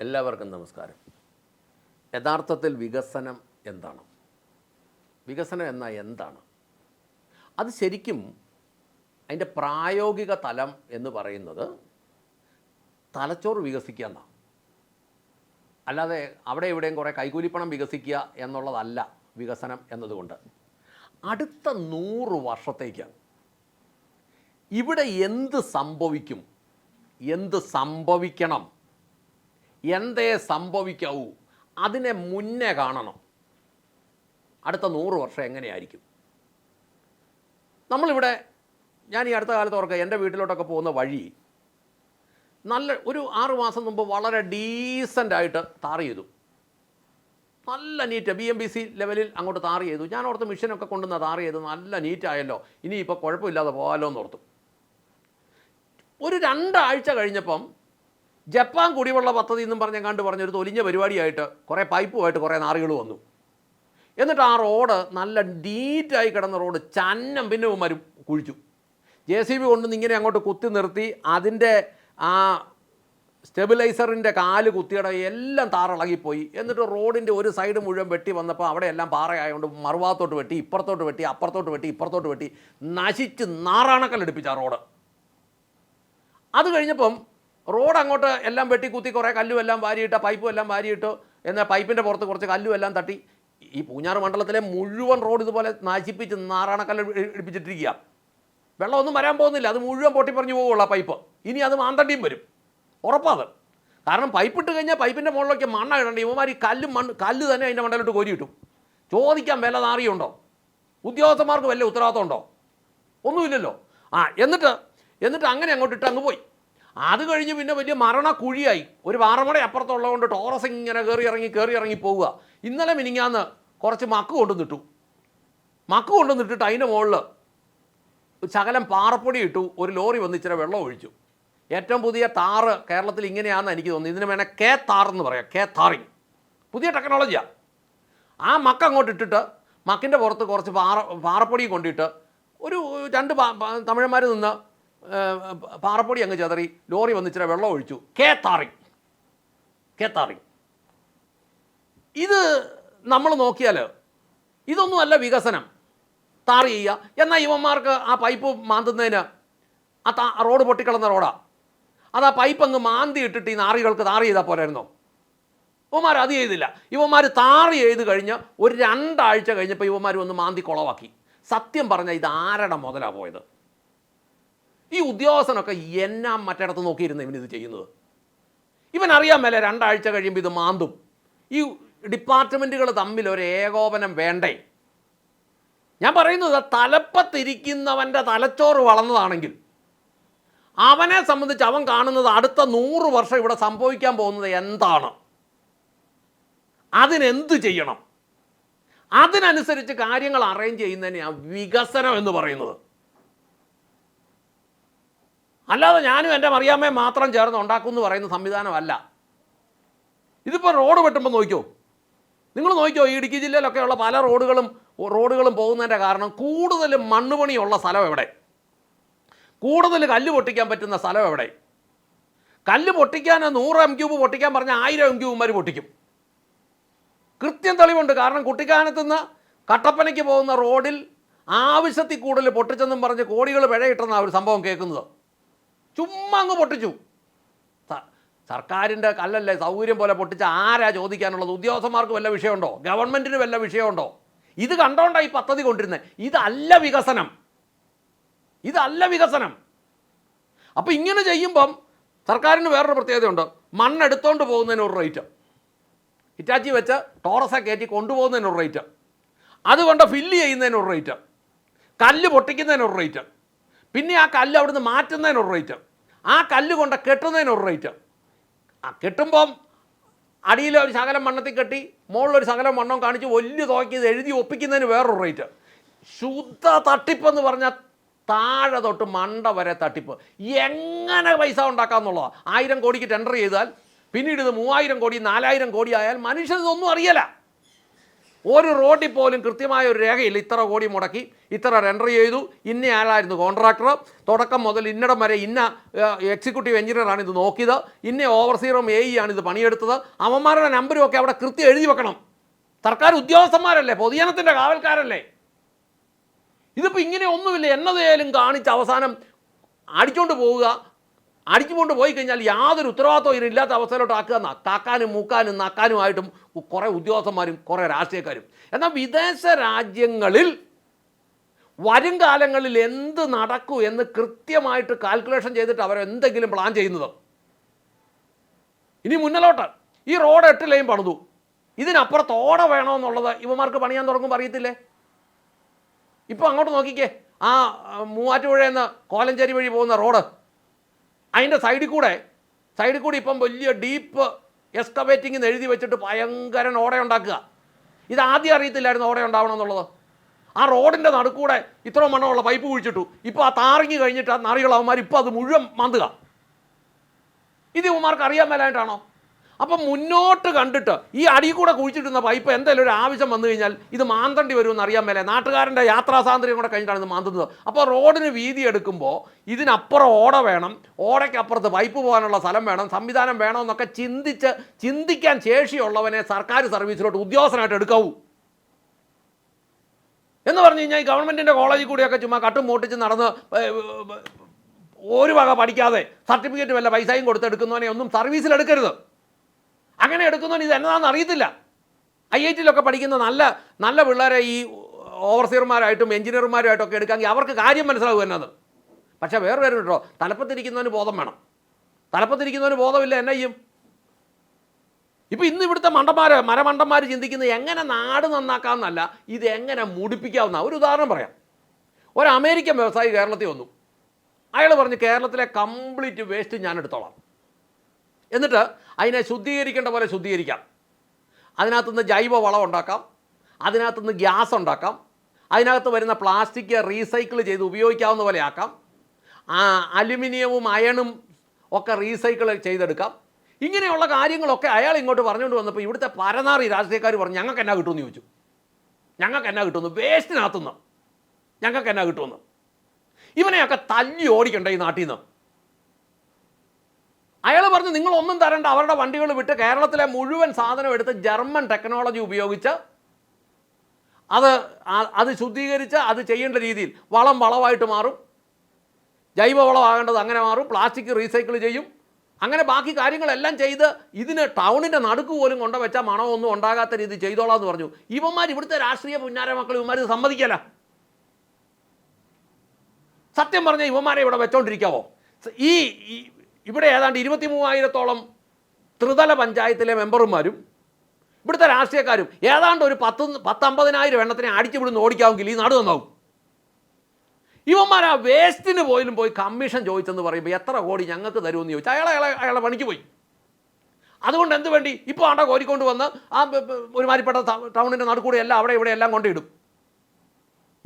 എല്ലാവർക്കും നമസ്കാരം. യഥാർത്ഥത്തിൽ വികസനം എന്താണ്? വികസനം എന്നാൽ എന്താണ്? അത് ശരിക്കും അതിന്റെ പ്രായോഗിക തലം എന്ന് പറയുന്നത് തലച്ചോറ് വികസിക്കുക എന്നാണ്. അല്ലാതെ അവിടെ ഇവിടെയും കുറേ കൈകൂലിപ്പണം വികസിക്കുക എന്നുള്ളതല്ല വികസനം എന്നതുകൊണ്ട്. അടുത്ത നൂറ് വർഷത്തേക്ക് ഇവിടെ എന്ത് സംഭവിക്കും? എന്ത് സംഭവിക്കണം? എന്തേ സംഭവിക്കാവൂ? അതിനെ മുന്നേ കാണണം. അടുത്ത നൂറ് വർഷം എങ്ങനെയായിരിക്കും? നമ്മളിവിടെ ഞാൻ ഈ അടുത്ത കാലത്ത് ഓർക്കുക എന്റെ വീട്ടിലോട്ടൊക്കെ പോകുന്ന വഴി നല്ല ഒരു ആറ് മാസം മുമ്പ് വളരെ ഡീസന്റായിട്ട് താർ ചെയ്തു. നല്ല neat B M B C ലെവലിൽ അങ്ങോട്ട് താർ ചെയ്തു. ഞാൻ ഓർത്ത് മിഷനൊക്കെ കൊണ്ടുവന്ന താർ ചെയ്തു നല്ല നീറ്റായല്ലോ ഇനിയിപ്പോൾ കുഴപ്പമില്ലാതെ പോകാമല്ലോ എന്ന് ഓർത്തു. ഒരു രണ്ടാഴ്ച കഴിഞ്ഞപ്പം ജപ്പാൻ കുടിവെള്ള പദ്ധതി എന്നും പറഞ്ഞ കണ്ട് പറഞ്ഞൊരു തൊലിഞ്ഞ പരിപാടിയായിട്ട് കുറേ പൈപ്പുമായിട്ട് കുറേ നാറുകൾ വന്നു. എന്നിട്ട് ആ റോഡ് നല്ല നീറ്റായി കിടന്ന റോഡ് ചന്നം പിന്നെ മരു കുഴിച്ചു. ജെ സി ബി കൊണ്ടുവന്ന് ഇങ്ങനെ അങ്ങോട്ട് കുത്തി നിർത്തി അതിന്റെ ആ സ്റ്റെബിലൈസറിന്റെ കാൽ കുത്തിയുടെ എല്ലാം താറിളകിപ്പോയി. എന്നിട്ട് റോഡിന്റെ ഒരു സൈഡ് മുഴുവൻ വെട്ടി വന്നപ്പോൾ അവിടെ എല്ലാം പാറയായതുകൊണ്ട് മറുവാത്തോട്ട് വെട്ടി ഇപ്പുറത്തോട്ട് വെട്ടി അപ്പുറത്തോട്ട് വെട്ടി ഇപ്പുറത്തോട്ട് വെട്ടി നശിച്ച് നാറാണക്കല്ലെടുപ്പിച്ച ആ റോഡ്. അത് കഴിഞ്ഞപ്പം റോഡ് അങ്ങോട്ട് എല്ലാം വെട്ടി കുത്തി കുറേ കല്ലും എല്ലാം വാരിയിട്ട് പൈപ്പും എല്ലാം വാരിയിട്ട് എന്നാൽ പൈപ്പിന്റെ പുറത്ത് കുറച്ച് കല്ലും എല്ലാം തട്ടി. ഈ പൂഞ്ഞാറ് മണ്ഡലത്തിലെ മുഴുവൻ റോഡ് ഇതുപോലെ നശിപ്പിച്ച് നാറാണക്കല്ല് ഇടിപ്പിച്ചിട്ടിരിക്കുക വെള്ളമൊന്നും വരാൻ പോകുന്നില്ല. അത് മുഴുവൻ പൊട്ടിപ്പറിഞ്ഞു പോകുള്ള പൈപ്പ്. ഇനി അത് മാന്തണ്ടിയും വരും. ഉറപ്പാത് കാരണം പൈപ്പ് ഇട്ട് കഴിഞ്ഞാൽ പൈപ്പിന്റെ മുകളിലേക്ക് മണ്ണ ഇടണ്ട. ഇവന്മാർ ഈ കല്ലും മണ്ണ് കല്ല് തന്നെ അതിന്റെ മണ്ടയിലോട്ട് കോരി കിട്ടും ചോദിക്കാൻ വില നാറിയുണ്ടോ? ഉദ്യോഗസ്ഥന്മാർക്ക് വല്ല ഉത്തരവാദിത്തം ഉണ്ടോ? ഒന്നുമില്ലല്ലോ. ആ എന്നിട്ട് എന്നിട്ട് അങ്ങനെ അങ്ങോട്ട് ഇട്ട് അങ്ങ് പോയി. അത് കഴിഞ്ഞ് പിന്നെ വലിയ മരണ കുഴിയായി ഒരു പാറമട അപ്പുറത്തുള്ളതുകൊണ്ട് ടോറസ് ഇങ്ങനെ കയറി ഇറങ്ങി കയറി ഇറങ്ങി പോവുക. ഇന്നലെ മിനിങ്ങാന്ന് കുറച്ച് മക്ക് കൊണ്ടുവന്നിട്ടു. മക്ക് കൊണ്ടുവന്നിട്ടിട്ട് അതിന്റെ മുകളിൽ ശകലം പാറപ്പൊടി ഇട്ടു. ഒരു ലോറി വന്ന് ഇച്ചിരി വെള്ളം ഒഴിച്ചു. ഏറ്റവും പുതിയ താറ് കേരളത്തിൽ ഇങ്ങനെയാണെന്ന് എനിക്ക് തോന്നുന്നു ഇതിന് വേണേൽ കെ താർ എന്ന് പറയാം. കെ താറിങ് പുതിയ ടെക്നോളജിയാണ് ആ മക്ക അങ്ങോട്ട് ഇട്ടിട്ട് മക്കിന്റെ പുറത്ത് കുറച്ച് പാറ പാറപ്പൊടി കൊണ്ടിട്ട് ഒരു രണ്ട് തമിഴന്മാർ നിന്ന് പാറപ്പൊടി അങ്ങ് ചെതറി ലോറി വന്ന് വെള്ളം ഒഴിച്ചു. കേത്താറി. കേത്താറി. ഇത് നമ്മൾ നോക്കിയാൽ ഇതൊന്നുമല്ല വികസനം. താറി ചെയ്യുക. എന്നാൽ ഇവന്മാർക്ക് ആ പൈപ്പ് മാന്തുന്നതിന് ആ താ റോഡ് പൊട്ടിക്കളന്ന റോഡാ. അത് ആ പൈപ്പ് അങ്ങ് മാന്തി ഇട്ടിട്ട് ഈ നാറികൾക്ക് താറി ചെയ്താൽ പോരായിരുന്നോ? ഇവന്മാർ അത് ചെയ്തില്ല. ഇവന്മാർ താറി ചെയ്ത് കഴിഞ്ഞ് ഒരു രണ്ടാഴ്ച കഴിഞ്ഞപ്പോൾ ഇവന്മാർ വന്ന് മാന്തി കുളവാക്കി. സത്യം പറഞ്ഞാൽ ഇത് ആരുടെ മുതലാണ് പോയത്? ഈ ഉദ്യോഗസ്ഥനൊക്കെ എന്നാ മറ്റിടത്ത് നോക്കിയിരുന്ന ഇവനിത് ചെയ്യുന്നത്? ഇവൻ അറിയാൻ മേലെ രണ്ടാഴ്ച കഴിയുമ്പോൾ ഇത് മാന്തും. ഈ ഡിപ്പാർട്ട്മെന്റുകൾ തമ്മിൽ ഒരു ഏകോപനം വേണ്ടേ? ഞാൻ പറയുന്നത് തലപ്പത്തിരിക്കുന്നവന്റെ തലച്ചോറ് വളർന്നതാണെങ്കിൽ അവനെ സംബന്ധിച്ച് അവൻ കാണുന്നത് അടുത്ത നൂറ് വർഷം ഇവിടെ സംഭവിക്കാൻ പോകുന്നത് എന്താണ്? അതിനെന്ത് ചെയ്യണം? അതിനനുസരിച്ച് കാര്യങ്ങൾ അറേഞ്ച് ചെയ്യുന്നതിനെയാണ് വികസനം എന്ന് പറയുന്നത്. അല്ലാതെ ഞാനും എന്റെ മറിയാമ്മയും മാത്രം ചേർന്ന് ഉണ്ടാക്കും എന്ന് പറയുന്ന സംവിധാനമല്ല. ഇതിപ്പോൾ റോഡ് വെട്ടുമ്പോൾ നോക്കിയോ? നിങ്ങൾ നോക്കിയോ? ഈ ഇടുക്കി ജില്ലയിലൊക്കെയുള്ള പല റോഡുകളും റോഡുകളും പോകുന്നതിന്റെ കാരണം കൂടുതൽ മണ്ണുപണിയുള്ള സ്ഥലം എവിടെ? കൂടുതൽ കല്ല് പൊട്ടിക്കാൻ പറ്റുന്ന സ്ഥലം എവിടെ? കല്ല് പൊട്ടിക്കാൻ നൂറ് എം ക്യൂബ് പൊട്ടിക്കാൻ പറഞ്ഞാൽ ആയിരം എം വരെ പൊട്ടിക്കും. കൃത്യം തെളിവുണ്ട്. കാരണം കുട്ടിക്കാനത്ത് നിന്ന് കട്ടപ്പനയ്ക്ക് പോകുന്ന റോഡിൽ ആവശ്യത്തിൽ കൂടുതൽ പൊട്ടിച്ചെന്നും പറഞ്ഞ് കോടികൾ പിഴയിട്ടെന്നാണ് ഒരു സംഭവം കേൾക്കുന്നത്. ചുമ്മാ അങ്ങ് പൊട്ടിച്ചു സർക്കാരിന്റെ കല്ലല്ലേ സൗകര്യം പോലെ പൊട്ടിച്ച ആരാ ചോദിക്കാനുള്ളത്? ഉദ്യോഗസ്ഥന്മാർക്ക് വല്ല വിഷയമുണ്ടോ? ഗവൺമെന്റിന് വല്ല വിഷയമുണ്ടോ? ഇത് കണ്ടോണ്ടാ ഈ പദ്ധതി കൊണ്ടിരുന്നത് ഇതല്ല വികസനം. ഇതല്ല വികസനം. അപ്പോൾ ഇങ്ങനെ ചെയ്യുമ്പം സർക്കാരിന് വേറൊരു പ്രത്യേകതയുണ്ട്. മണ്ണെടുത്തോണ്ട് പോകുന്നതിന് ഒരു റേറ്റ്. ഹിറ്റാച്ചി വെച്ച് ടോറസെ കയറ്റി കൊണ്ടുപോകുന്നതിന് ഒരു റേറ്റ്. അതുകൊണ്ട് ഫില്ല് ചെയ്യുന്നതിന് ഒരു റേറ്റ്. കല്ല് പൊട്ടിക്കുന്നതിന് ഒരു റേറ്റ്. പിന്നെ ആ കല്ല് അവിടുന്ന് മാറ്റുന്നതിന് ഒരു റേറ്റ്. ആ കല്ല് കൊണ്ട് കെട്ടുന്നതിന് ഒരു റേറ്റ്. ആ കെട്ടുമ്പം അടിയിൽ ഒരു ശകലം മണ്ണത്തിൽ കെട്ടി മുകളിലൊരു ശകലം മണ്ണം കാണിച്ച് വലിയ തുകയ്ക്ക് ഇത് എഴുതി ഒപ്പിക്കുന്നതിന് വേറൊരു റേറ്റ്. ശുദ്ധ തട്ടിപ്പെന്ന് പറഞ്ഞാൽ താഴെ തൊട്ട് മണ്ട വരെ തട്ടിപ്പ്. എങ്ങനെ പൈസ ഉണ്ടാക്കാമെന്നുള്ളതാണ് ആയിരം കോടിക്ക് ടെൻഡർ ചെയ്താൽ പിന്നീട് ഇത് മൂവായിരം കോടി നാലായിരം കോടി ആയാൽ മനുഷ്യൻ ഇതൊന്നും ഒരു റോഡിൽ പോലും കൃത്യമായ ഒരു രേഖയില്ല. ഇത്ര കോടി മുടക്കി ഇത്ര റെൻഡർ ചെയ്തു. ഇന്ന ആളായിരുന്നു കോൺട്രാക്ടർ തുടക്കം മുതൽ ഇന്നിടം വരെ ഇന്ന എക്സിക്യൂട്ടീവ് എഞ്ചിനീയറാണ് ഇത് നോക്കിയത്. ഇന്ന ഓവർസീറും എ ഇ ആണ് ഇത് പണിയെടുത്തത്. അവന്മാരുടെ നമ്പരും ഒക്കെ അവിടെ കൃത്യം എഴുതി വെക്കണം. സർക്കാർ ഉദ്യോഗസ്ഥന്മാരല്ലേ? പൊതുജനത്തിന്റെ കാവൽക്കാരല്ലേ? ഇതിപ്പോൾ ഇങ്ങനെ ഒന്നുമില്ല. എന്നതേലും കാണിച്ച് അവസാനം അടിച്ചുകൊണ്ട് പോവുക. അടിച്ചുകൊണ്ട് പോയി കഴിഞ്ഞാൽ യാതൊരു ഉത്തരവാദിത്വം ഇതിനില്ലാത്ത അവസ്ഥയിലോട്ട് ആക്കുക എന്നാൽ താക്കാനും മൂക്കാനും നക്കാനുമായിട്ടും കുറേ ഉദ്യോഗസ്ഥന്മാരും കുറേ രാഷ്ട്രീയക്കാരും. എന്നാൽ വിദേശ രാജ്യങ്ങളിൽ വരും കാലങ്ങളിൽ എന്ത് നടക്കൂ എന്ന് കൃത്യമായിട്ട് കാൽക്കുലേഷൻ ചെയ്തിട്ട് അവർ എന്തെങ്കിലും പ്ലാൻ ചെയ്യുന്നത്. ഇനി മുന്നിലോട്ട്. ഈ റോഡ് എട്ട് ലൈൻ പണിതു. ഇതിനപ്പുറത്ത് ഓട വേണമെന്നുള്ളത് ഇവന്മാർക്ക് പണിയാൻ തുടങ്ങുമ്പോൾ അറിയത്തില്ലേ? ഇപ്പോൾ അങ്ങോട്ട് നോക്കിക്കേ. ആ മൂവാറ്റുപുഴയിൽ നിന്ന് കോലഞ്ചേരി വഴി പോകുന്ന റോഡ്. അതിന്റെ സൈഡിൽ കൂടെ സൈഡിൽ കൂടി ഇപ്പം വലിയ ഡീപ്പ് എക്സ്കവേറ്റിംഗ് എഴുതി വെച്ചിട്ട് ഭയങ്കര ഓട ഉണ്ടാക്കുക. ഇത് ആദ്യം അറിയത്തില്ലായിരുന്നു ഓട ഉണ്ടാവണം എന്നുള്ളത്. ആ റോഡിന്റെ നടുക്കൂടെ ഇത്ര മണ്ണമുള്ള പൈപ്പ് കുഴിച്ചിട്ടു. ഇപ്പോൾ ആ താറിങ്ങി കഴിഞ്ഞിട്ട് ആ നാറികൾ ഇപ്പോൾ അത് മുഴുവൻ മാന്തുക. ഇത് ഇവന്മാർക്ക് അറിയാൻ മേലായിട്ടാണോ? അപ്പം മുന്നോട്ട് കണ്ടിട്ട് ഈ അടി കൂടെ കുഴിച്ചിട്ടുന്ന പൈപ്പ് എന്തെങ്കിലും ഒരു ആവശ്യം വന്നു കഴിഞ്ഞാൽ ഇത് മാന്തണ്ടി വരുമെന്ന് അറിയാൻ മേലെ. നാട്ടുകാരന്റെ യാത്രാ സ്വാതന്ത്ര്യം കൂടെ കഴിഞ്ഞിട്ടാണ് ഇത് മാന്തുന്നത്. അപ്പോൾ റോഡിന് വീതി എടുക്കുമ്പോൾ ഇതിനപ്പുറം ഓട വേണം ഓടയ്ക്കപ്പുറത്ത് പൈപ്പ് പോകാനുള്ള സ്ഥലം വേണം സംവിധാനം വേണമെന്നൊക്കെ ചിന്തിച്ച് ചിന്തിക്കാൻ ശേഷിയുള്ളവനെ സർക്കാർ സർവീസിലോട്ട് ഉദ്യോഗസ്ഥനായിട്ട് എടുക്കാവൂ. എന്ന് പറഞ്ഞു കഴിഞ്ഞാൽ ഈ ഗവൺമെന്റിന്റെ കോളേജിൽ കൂടിയൊക്കെ ചുമ്മാ കട്ടും മൂട്ടിച്ച് നടന്ന് ഒരു വക പഠിക്കാതെ സർട്ടിഫിക്കറ്റ് വല്ല പൈസയും കൊടുത്തെടുക്കുന്നവനെ ഒന്നും സർവീസിൽ എടുക്കരുത്. അങ്ങനെ എടുക്കുന്നവൻ ഇത് എന്നതാണെന്ന് അറിയത്തില്ല. ഐ ഐ ടിയിലൊക്കെ പഠിക്കുന്ന നല്ല നല്ല പിള്ളേരെ ഈ ഓവർസിയർമാരായിട്ടും എഞ്ചിനീയർമാരുമായിട്ടൊക്കെ എടുക്കാമെങ്കിൽ അവർക്ക് കാര്യം മനസ്സിലാവും എന്നത്. പക്ഷേ വേറെ കാര്യം കേട്ടോ തലപ്പത്തിരിക്കുന്നവന് ബോധം വേണം. തലപ്പത്തിരിക്കുന്നവന് ബോധമില്ല എന്നെ ചെയ്യും? ഇപ്പം ഇന്ന് ഇവിടുത്തെ മണ്ടന്മാർ മരമണ്ടന്മാർ ചിന്തിക്കുന്നത് എങ്ങനെ നാട് നന്നാക്കാമെന്നല്ല ഇത് എങ്ങനെ മുടിപ്പിക്കാവുന്ന ഒരു ഉദാഹരണം പറയാം. ഒരു അമേരിക്കൻ വ്യവസായി കേരളത്തിൽ വന്നു. അയാൾ പറഞ്ഞു കേരളത്തിലെ കംപ്ലീറ്റ് വേസ്റ്റ് ഞാൻ എടുത്തോളാം. എന്നിട്ട് അതിനെ ശുദ്ധീകരിക്കേണ്ട പോലെ ശുദ്ധീകരിക്കാം. അതിനകത്തുനിന്ന് ജൈവ വളം ഉണ്ടാക്കാം. അതിനകത്തുനിന്ന് ഗ്യാസ് ഉണ്ടാക്കാം. അതിനകത്ത് വരുന്ന പ്ലാസ്റ്റിക് റീസൈക്കിൾ ചെയ്ത് ഉപയോഗിക്കാവുന്ന പോലെ ആക്കാം. അലുമിനിയവും അയണും ഒക്കെ റീസൈക്കിൾ ചെയ്തെടുക്കാം. ഇങ്ങനെയുള്ള കാര്യങ്ങളൊക്കെ അയാൾ ഇങ്ങോട്ട് പറഞ്ഞുകൊണ്ട് വന്നപ്പോൾ ഇവിടുത്തെ പരനാറി രാഷ്ട്രീയക്കാർ പറഞ്ഞു ഞങ്ങൾക്ക് എന്നാ കിട്ടുമെന്ന് ചോദിച്ചു. ഞങ്ങൾക്ക് എന്നാ കിട്ടുമെന്ന്. വേസ്റ്റിനകത്തുനിന്ന് ഞങ്ങൾക്ക് എന്നാ കിട്ടുമെന്ന്. ഇവനെയൊക്കെ തല്ലി ഓടിക്കണ്ട ഈ നാട്ടിൽ നിന്ന്. അയാൾ പറഞ്ഞു നിങ്ങൾ ഒന്നും തരണ്ട അവരുടെ വണ്ടികൾ വിട്ട് കേരളത്തിലെ മുഴുവൻ സാധനം എടുത്ത് ജർമ്മൻ ടെക്നോളജി ഉപയോഗിച്ച് അത് അത് ശുദ്ധീകരിച്ച് അത് ചെയ്യേണ്ട രീതിയിൽ വളം വളമായിട്ട് മാറും ജൈവവളമാകേണ്ടത് അങ്ങനെ മാറും പ്ലാസ്റ്റിക് റീസൈക്കിൾ ചെയ്യും. അങ്ങനെ ബാക്കി കാര്യങ്ങളെല്ലാം ചെയ്ത് ഇതിന് ടൗണിന്റെ നടുക്ക് പോലും കൊണ്ടുവച്ചാൽ മണമൊന്നും ഉണ്ടാകാത്ത രീതി ചെയ്തോളാം എന്ന് പറഞ്ഞു. ഇവന്മാർ ഇവിടുത്തെ രാഷ്ട്രീയ പുന്നാര മക്കൾ ഇവന്മാർ ഇത് സമ്മതിക്കല. സത്യം പറഞ്ഞാൽ ഇവന്മാരെ ഇവിടെ വെച്ചോണ്ടിരിക്കാവോ? ഈ- ഇവിടെ ഏതാണ്ട് ഇരുപത്തി മൂവായിരത്തോളം ത്രിതല പഞ്ചായത്തിലെ മെമ്പർമാരും ഇവിടുത്തെ രാഷ്ട്രീയക്കാരും ഏതാണ്ട് ഒരു പത്ത് പത്തമ്പതിനായിരം എണ്ണത്തിനെ അടിച്ചു വിടുന്ന് ഓടിക്കാമെങ്കിൽ ഈ നാട് നന്നാവും. ഇവന്മാർ ആ വേസ്റ്റിന് പോലും പോയി കമ്മീഷൻ ചോദിച്ചെന്ന് പറയുമ്പോൾ എത്ര കോടി ഞങ്ങൾക്ക് തരുമെന്ന് ചോദിച്ചു. അയാളെ അയാളെ അയാളെ പണിക്ക് പോയി. അതുകൊണ്ട് എന്ത് വേണ്ടി? ഇപ്പോൾ ആണ്ട കോരിക്കൊണ്ട് വന്ന് ആ ഒരുമാരിപ്പെട്ട ടൗണിന്റെ നടുക്കൂടെ എല്ലാം അവിടെ ഇവിടെ എല്ലാം കൊണ്ടിടും.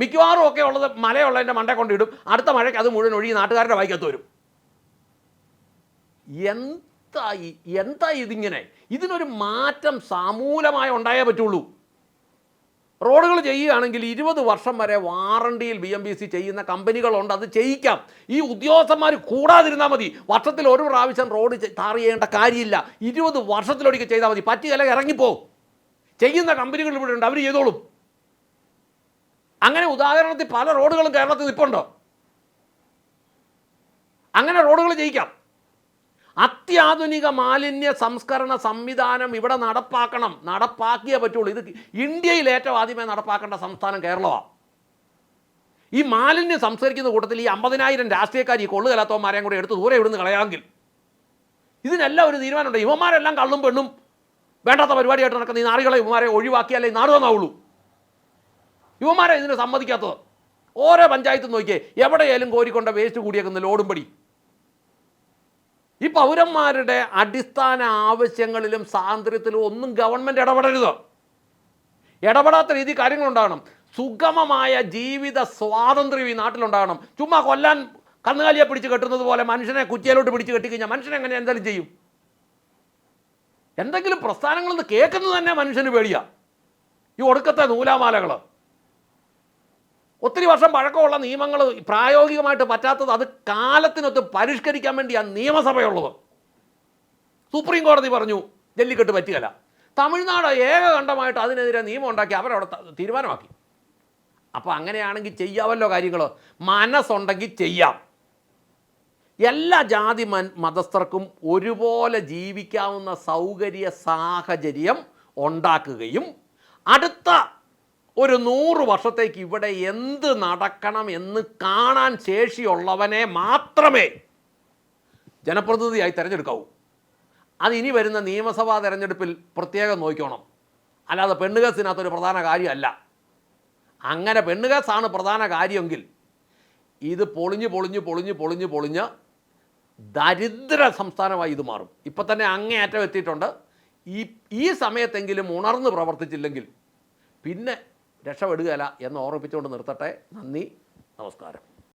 മിക്കവാറും ഒക്കെ ഉള്ളത് മലയുള്ളതിന്റെ മണ്ടേ കൊണ്ടിടും. അടുത്ത മഴയ്ക്ക് അത് മുഴുവൻ ഒഴുകി നാട്ടുകാരുടെ വായിക്കത്ത് വരും. എന്താ എന്താ ഇതിങ്ങനെ? ഇതിനൊരു മാറ്റം സമൂലമായി ഉണ്ടായേ പറ്റുള്ളൂ. റോഡുകൾ ചെയ്യുകയാണെങ്കിൽ ഇരുപത് വർഷം വരെ വാറണ്ടിയിൽ ബി എം ബി സി ചെയ്യുന്ന കമ്പനികളുണ്ട് അത് ചെയ്യിക്കാം. ഈ ഉദ്യോഗസ്ഥന്മാർ കൂടാതിരുന്നാൽ മതി. വർഷത്തിൽ ഒരു പ്രാവശ്യം റോഡ് ടാർ ചെയ്യേണ്ട കാര്യമില്ല. ഇരുപത് വർഷത്തിലൊരിക്കൽ ചെയ്താൽ മതി. പറ്റിയല്ല ഇറങ്ങിപ്പോ. ചെയ്യുന്ന കമ്പനികൾ ഇവിടെ ഉണ്ട് അവർ ചെയ്തോളും. അങ്ങനെ ഉദാഹരണത്തിൽ പല റോഡുകളും കേരളത്തിൽ നിൽപ്പുണ്ടോ അങ്ങനെ റോഡുകൾ ചെയ്യിക്കാം. അത്യാധുനിക മാലിന്യ സംസ്കരണ സംവിധാനം ഇവിടെ നടപ്പാക്കണം. നടപ്പാക്കിയേ പറ്റുള്ളൂ. ഇത് ഇന്ത്യയിൽ ഏറ്റവും ആദ്യമേ നടപ്പാക്കേണ്ട സംസ്ഥാനം കേരളമാണ് ഈ മാലിന്യം സംസ്കരിക്കുന്ന കൂട്ടത്തിൽ ഈ അമ്പതിനായിരം രാഷ്ട്രീയക്കാർ ഈ കൊള്ളുകലാത്തവന്മാരെയും കൂടെ എടുത്ത് ദൂരെ ഇവിടുന്ന് കളയാമെങ്കിൽ ഇതിനെല്ലാം ഒരു തീരുമാനമുണ്ട്. യുവമാരെല്ലാം കള്ളും പെണ്ണും വേണ്ടാത്ത പരിപാടിയായിട്ട് നടക്കുന്ന ഈ നാറികളെ യുവമാരെ ഒഴിവാക്കിയാലേ ഈ നാട് തന്നാവുള്ളൂ ഇവന്മാരെ ഇതിന് സമ്മതിക്കാത്തത്. ഓരോ പഞ്ചായത്തും നോക്കിയേ എവിടെയായാലും കോരിക്കൊണ്ട വേസ്റ്റ് കൂടിയേക്കുന്ന ലോഡും പടി. ഈ പൗരന്മാരുടെ അടിസ്ഥാന ആവശ്യങ്ങളിലും സ്വാതന്ത്ര്യത്തിലും ഒന്നും ഗവൺമെന്റ് ഇടപെടരുത്. ഇടപെടാത്ത രീതി കാര്യങ്ങളുണ്ടാകണം. സുഗമമായ ജീവിത സ്വാതന്ത്ര്യം ഈ നാട്ടിലുണ്ടാകണം. ചുമ്മാ കൊല്ലാൻ കന്നുകാലിയെ പിടിച്ച് കെട്ടുന്നത് പോലെ മനുഷ്യനെ കുറ്റിയിലോട്ട് പിടിച്ച് കെട്ടിക്കഴിഞ്ഞാൽ മനുഷ്യനെ എങ്ങനെ എന്തെങ്കിലും ചെയ്യും? എന്തെങ്കിലും പ്രസ്ഥാനങ്ങളെന്ന് കേൾക്കുന്നത് തന്നെ മനുഷ്യന് പേടിയാണ് ഈ ഒടുക്കത്തെ നൂലാമാലകൾ ഒത്തിരി വർഷം പഴക്കമുള്ള നിയമങ്ങൾ പ്രായോഗികമായിട്ട് പറ്റാത്തത് അത് കാലത്തിനൊത്ത് പരിഷ്കരിക്കാൻ വേണ്ടിയാണ് നിയമസഭയുള്ളത്. സുപ്രീം കോടതി പറഞ്ഞു ജല്ലിക്കെട്ട് പറ്റുകയില്ല തമിഴ്നാട് ഏകകണ്ഠമായിട്ട് അതിനെതിരെ നിയമം ഉണ്ടാക്കി അവരവിടെ തീരുമാനമാക്കി. അപ്പോൾ അങ്ങനെയാണെങ്കിൽ ചെയ്യാമല്ലോ കാര്യങ്ങൾ മനസ്സുണ്ടെങ്കിൽ ചെയ്യാം. എല്ലാ ജാതി മൻ മതസ്ഥർക്കും ഒരുപോലെ ജീവിക്കാവുന്ന സൗകര്യ സാഹചര്യം ഉണ്ടാക്കുകയും അടുത്ത ഒരു നൂറ് വർഷത്തേക്ക് ഇവിടെ എന്ത് നടക്കണം എന്ന് കാണാൻ ശേഷിയുള്ളവനെ മാത്രമേ ജനപ്രതിനിധിയായി തിരഞ്ഞെടുക്കാവൂ. അത് ഇനി വരുന്ന നിയമസഭാ തിരഞ്ഞെടുപ്പിൽ പ്രത്യേകം നോക്കണം അല്ലാതെ പെണ്ണുകേസിനകത്തൊരു പ്രധാന കാര്യമല്ല. അങ്ങനെ പെണ്ണുകേസാണ് പ്രധാന കാര്യമെങ്കിൽ ഇത് പൊളിഞ്ഞ് പൊളിഞ്ഞ് പൊളിഞ്ഞ് പൊളിഞ്ഞ് പൊളിഞ്ഞ് ദരിദ്ര സംസ്ഥാനമായി ഇത് മാറും. ഇപ്പം തന്നെ അങ്ങേയറ്റം എത്തിയിട്ടുണ്ട്. ഈ ഈ സമയത്തെങ്കിലും ഉണർന്ന് പ്രവർത്തിച്ചില്ലെങ്കിൽ പിന്നെ രക്ഷപ്പെടുകയില്ല എന്ന് ഓർമ്മിപ്പിച്ചുകൊണ്ട് നിർത്തട്ടെ. നന്ദി. നമസ്കാരം.